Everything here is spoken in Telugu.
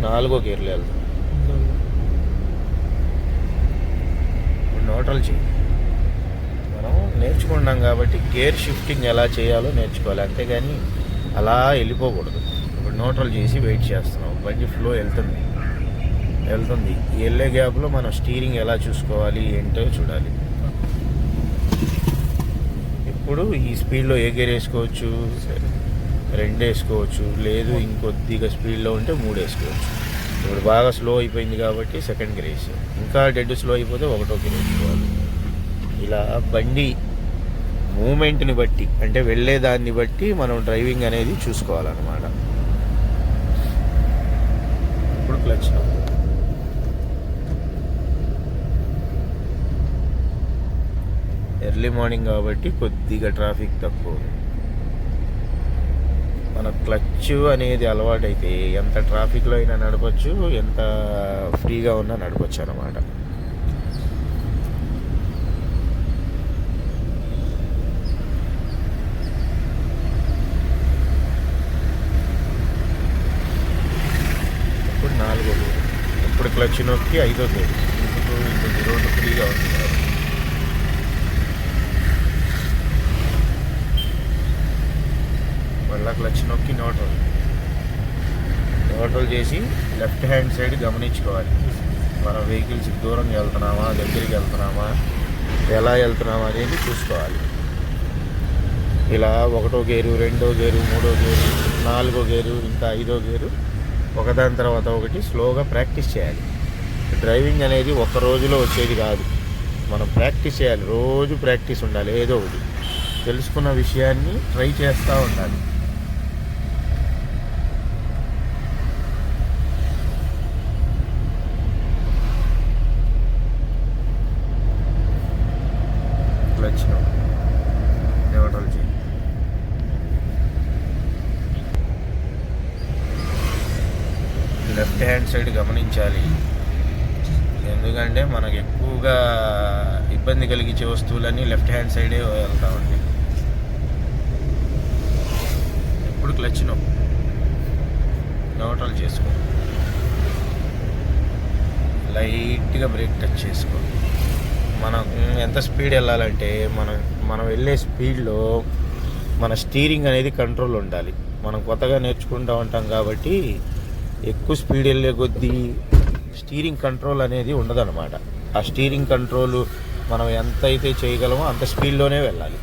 నాలుగో గేర్లో వెళ్తాం. ఇప్పుడు న్యూట్రల్ చేయి మనం నేర్చుకున్నాం కాబట్టి గేర్ షిఫ్టింగ్ ఎలా చేయాలో నేర్చుకోవాలి. అంతేగాని అలా వెళ్ళిపోకూడదు. ఇప్పుడు న్యూట్రల్ చేసి వెయిట్ చేస్తున్నాం. బండి ఫ్లో వెళ్తుంది. వెళ్తుంది. వెళ్ళే గ్యాప్లో మనం స్టీరింగ్ ఎలా చూసుకోవాలి ఏంటో చూడాలి. ఇప్పుడు ఈ స్పీడ్లో ఏ గేర్ వేసుకోవచ్చు? సరే రెండు వేసుకోవచ్చు లేదు ఇంకొద్దిగా స్పీడ్లో ఉంటే మూడు వేసుకోవచ్చు ఇప్పుడు బాగా స్లో అయిపోయింది కాబట్టి సెకండ్ గేర్ వేసాం ఇంకా డెడ్ స్లో అయిపోతే ఒకటో గేర్ వేసుకోవాలి ఇలా బండి మూమెంట్ని బట్టి అంటే వెళ్ళే దాన్ని బట్టి మనం డ్రైవింగ్ అనేది చూసుకోవాలన్నమాట. ఇప్పుడు క్లచ్. ఎర్లీ మార్నింగ్ కాబట్టి కొద్దిగా ట్రాఫిక్ తక్కువ మన క్లచ్ అనేది అలవాటైతే ఎంత ట్రాఫిక్లో అయినా నడపచ్చు ఎంత ఫ్రీగా ఉన్నా నడపచ్చు అనమాట ఇప్పుడు నాలుగో ఇప్పుడు క్లచ్ నొక్కి ఐదో గేర్ ఇప్పుడు ఇది రోడ్డు ఫ్రీగా ఉంది కాబట్టి అలా క్లచ్ నొక్కి న్యూట్రల్ న్యూట్రల్ చేసి లెఫ్ట్ హ్యాండ్ సైడ్ గమనించుకోవాలి. మన వెహికల్స్ దూరంగా వెళ్తున్నామా దగ్గరికి వెళ్తున్నామా ఎలా వెళ్తున్నామా అనేది చూసుకోవాలి. ఇలా ఒకటో గేరు రెండో గేరు మూడో గేరు నాలుగో గేరు ఇంకా ఐదో గేరు ఒకదాని తర్వాత ఒకటి స్లోగా ప్రాక్టీస్ చేయాలి. డ్రైవింగ్ అనేది ఒక రోజులో వచ్చేది కాదు. మనం ప్రాక్టీస్ చేయాలి. రోజు ప్రాక్టీస్ ఉండాలి. ఏదో ఒకటి. తెలుసుకున్న విషయాన్ని ట్రై చేస్తూ ఉండాలి క్లచ్ న్యూట్రల్ చేయి లెఫ్ట్ హ్యాండ్ సైడ్ గమనించాలి. ఎందుకంటే మనకు ఎక్కువగా ఇబ్బంది కలిగించే వస్తువులన్నీ లెఫ్ట్ హ్యాండ్ సైడే వెళ్తా ఉంటాయి ఎప్పుడు క్లచ్ నొక్కు చేసుకో. లైట్గా బ్రేక్ టచ్ చేసుకో. మనం ఎంత స్పీడ్ వెళ్ళాలంటే మనం మనం వెళ్ళే స్పీడ్లో మన స్టీరింగ్ అనేది కంట్రోల్ ఉండాలి. మనం కొత్తగా నేర్చుకుంటూ ఉంటాం కాబట్టి ఎక్కువ స్పీడ్ వెళ్ళే కొద్దీ స్టీరింగ్ కంట్రోల్ అనేది ఉండదన్నమాట. ఆ స్టీరింగ్ కంట్రోల్ మనం ఎంత అయితే చేయగలమో అంత స్పీడ్లోనే వెళ్ళాలి.